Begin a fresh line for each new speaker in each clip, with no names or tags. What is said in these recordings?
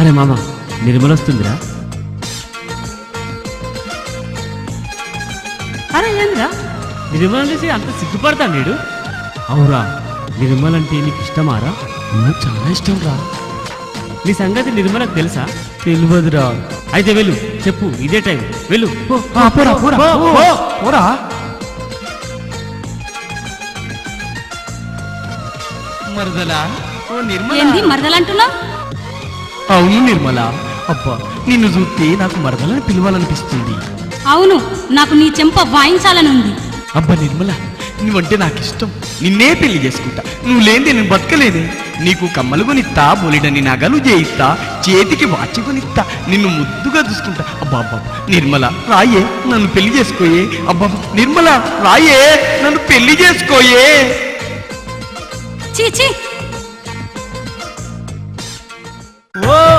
అరే మామ నిర్మల వస్తుందిరా. అరే ఏంద్రా? నిర్మల చూసి అంత సిగ్గుపడతాడు నీడు అవురా నిర్మల అంటే నీకు ఇష్టమారా
నాకు చాలా ఇష్టం రా.
నీ సంగతి నిర్మలకు తెలుసా?
తెలియదురా.
అయితే వెళ్ళు చెప్పు ఇదే టైం వెళ్ళు.
పోరా పోరా. మరదలా? ఓ నిర్మల.
ఏంది మరదలంటున్నావు?
అవును నిర్మల. అబ్బా నిన్ను చూస్తే నాకు మరదలని పిలవాలనిపిస్తుంది.
అవును నాకు నీ చెంప వాయించాలని ఉంది.
అబ్బా నిర్మల నువ్వంటే నాకు ఇష్టం నిన్నే పెళ్ళి చేసుకుంటా. నువ్వు లేనిదే నేను బతకలేదే. నీకు కమ్మలు కొనిస్తా బొలిడని నగలు చేయిస్తా చేతికి వాచి కొనిస్తా నిన్ను ముద్దుగా చూసుకుంటా. అబ్బా అబ్బా నిర్మల రాయే నన్ను పెళ్ళి చేసుకోయే. అబ్బా నిర్మల రాయే నన్ను పెళ్ళి చేసుకోయే.
చీ
Whoa!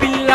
పిల్ల